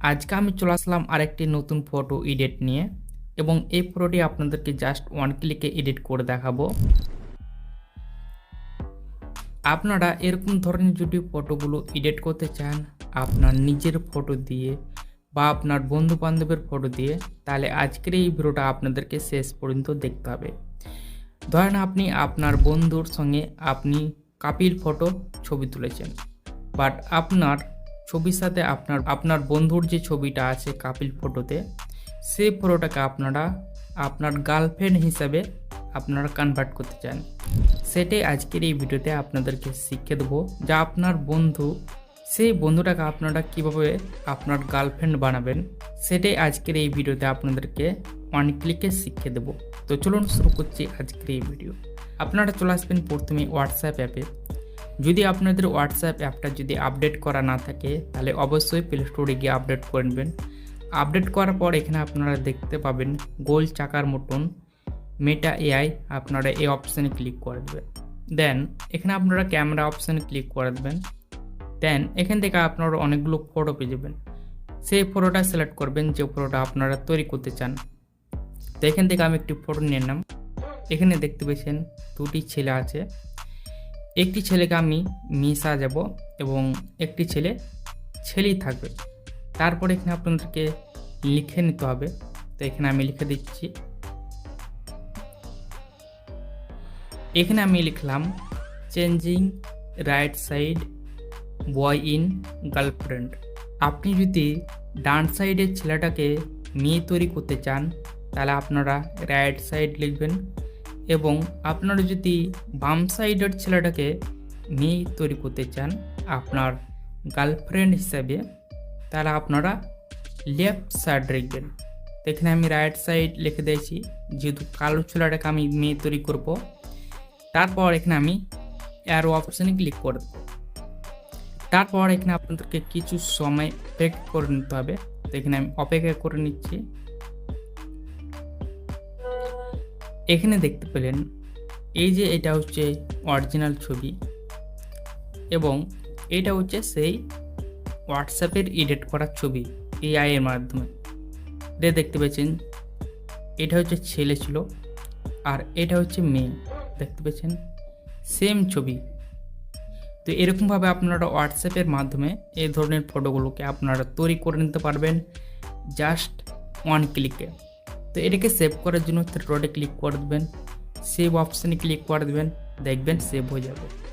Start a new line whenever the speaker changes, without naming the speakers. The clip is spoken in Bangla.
আজকে আমি চলে আসলাম আরেকটি নতুন ফটো এডিট নিয়ে এবং এই ফটোটি আপনাদেরকে জাস্ট ওয়ান ক্লিকে এডিট করে দেখাবো। আপনারা এরকম ধরনের যদি ফটোগুলো এডিট করতে চান, আপনার নিজের ফটো দিয়ে বা আপনার বন্ধু বান্ধবের ফটো দিয়ে, তাহলে আজকের এই ভিডিওটা আপনাদেরকে শেষ পর্যন্ত দেখতে হবে। ধরেন আপনি আপনার বন্ধুর সঙ্গে আপনি কাপিল ফটো ছবি তুলেছেন বাট আপনার ছবির সাথে আপনার আপনার বন্ধুর যে ছবিটা আছে কাপিল ফটোতে সেই ফটোটাকে আপনারা, আপনার গার্লফ্রেন্ড হিসাবে আপনারা কনভার্ট করতে চান। সেটাই আজকের এই ভিডিওতে আপনাদেরকে শিখিয়ে দেবো যা আপনার বন্ধু, সেই বন্ধুটাকে আপনারা কীভাবে আপনার গার্লফ্রেন্ড বানাবেন, সেটাই আজকের এই ভিডিওতে আপনাদেরকে ওয়ান ক্লিকে শিখিয়ে দেবো। তো চলুন শুরু করছি আজকের এই ভিডিও। আপনারা চলে আসবেন প্রথমে হোয়াটসঅ্যাপ অ্যাপে যদি আপনাদের হোয়াটসঅ্যাপ অ্যাপটা যদি আপডেট করা না থাকে, তাহলে অবশ্যই প্লে স্টোরে গিয়ে আপডেট করে নেবেন। আপডেট করার পর এখানে আপনারা দেখতে পাবেন গোল চাকার মতন মেটা এআই আপনারা এই অপশানে ক্লিক করে দেবেন। দেন এখানে আপনারা ক্যামেরা অপশানে ক্লিক করে দেবেন। দেন এখান থেকে আপনারা অনেকগুলো ফটো পেয়ে যাবেন। সেই ফটোটা সিলেক্ট করবেন, যে ফটোটা আপনারা তৈরি করতে চান। তো এখান থেকে আমি একটি ফটো নিয়ে নিলাম। এখানে দেখতে পেয়েছেন দুটি ছেলে আছে। একটি ছেলেকে আমি মেয়ে সাজাব এবং একটি ছেলে ছেলেই থাকবে। তারপরে এখানে আপনাদেরকে লিখে নিতে হবে। তো এখানে আমি লিখে দিচ্ছি। এখানে আমি লিখলাম changing right side boy in girlfriend আপনি যদি ডান সাইডের ছেলেটাকে মেয়ে তৈরি করতে চান, তাহলে আপনারা রাইট সাইড লিখবেন। এবং আপনারা যদি বাম সাইডের ছেলেটাকে মেয়ে তৈরি করতে চান, আপনার গার্লফ্রেন্ড হিসাবে, তাহলে আপনারা লেফট সাইড লিখবেন তো এখানে আমি রাইট সাইড লিখে দিয়েছি, যেহেতু কালো ছেলেটাকে আমি মেয়ে তৈরি করব। তারপর এখানে আমি অ্যারো অপশানে ক্লিক করে দেবো তারপর এখানে আপনাদেরকে কিছু সময় অপেক্ষা করে নিতে হবে। তো এখানে আমি অপেক্ষা করে নিচ্ছি। এখানে দেখতে পেলেন এই যে এটা হচ্ছে অরিজিনাল ছবি এবং এটা হচ্ছে সেই হোয়াটসঅ্যাপের এডিট করা ছবি এআই এর মাধ্যমে। এটা দেখতে পেয়েছেন, এটা হচ্ছে ছেলে ছিল আর এটা হচ্ছে মেয়ে, দেখতে পেয়েছেন? সেম ছবি। তো এরকমভাবে আপনারা হোয়াটসঅ্যাপের মাধ্যমে এই ধরনের ফটোগুলোকে আপনারা তৈরি করে নিতে পারবেন জাস্ট ওয়ান ক্লিকে তো এটাকে সেভ করার জন্য রোডে ক্লিক করে দেবেন। সেভ অপশানে ক্লিক করে দেবেন। দেখবেন সেভ হয়ে যাবে।